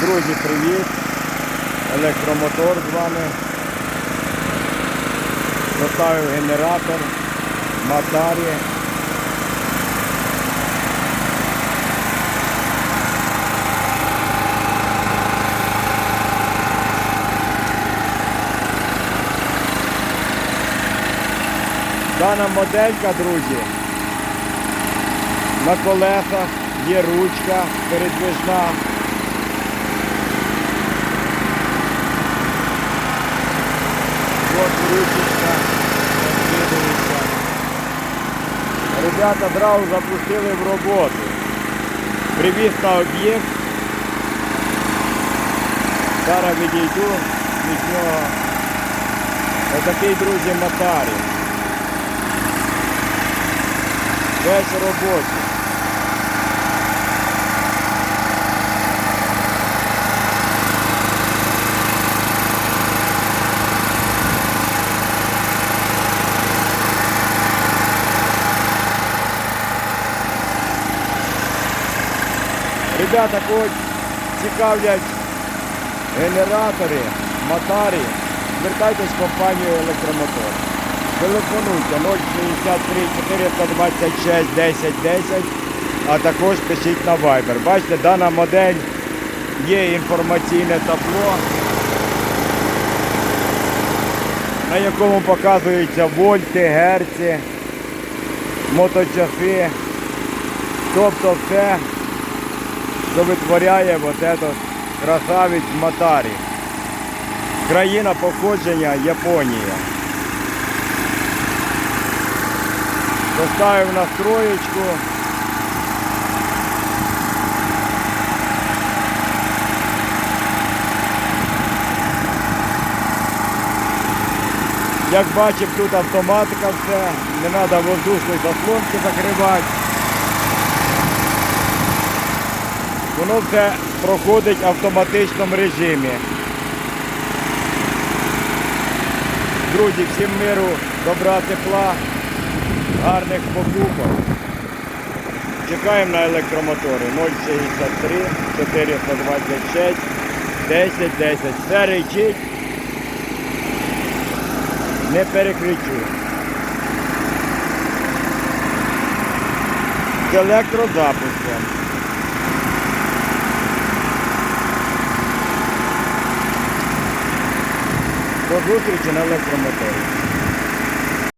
Друзі, привіт! Електромотор з вами. Поставив генератор, Матарі. Дана моделька, друзі, на колесах є ручка передвижна. Вот ручечка. Ребята одразу запустили в роботу. Привіз на об'єкт. Зараз відійду від нього. Отакий, друзі, Матарі. Весь в Ребята, кого цікавлять генератори, мотарі, звертайтесь в компанію Електромотор. Телефонуйте 063 426 10 10, а також пишіть на Viber. Бачите, дана модель є інформаційне табло, на якому показуються вольти, герці, моточаси, тобто все що витворяє вот этот красавець Матарі. Країна походження Японія. Поставив настроєчку. Як бачив, тут автоматика все, не треба воздушної заслонки закривати. Воно все проходить в автоматичному режимі. Друзі, всім миру, добра тепла, гарних покупок. Чекаємо на електромотори 063 426 10 10. Все речить. Не перекричу. З електрозапуском. До зустрічі на електромоторі.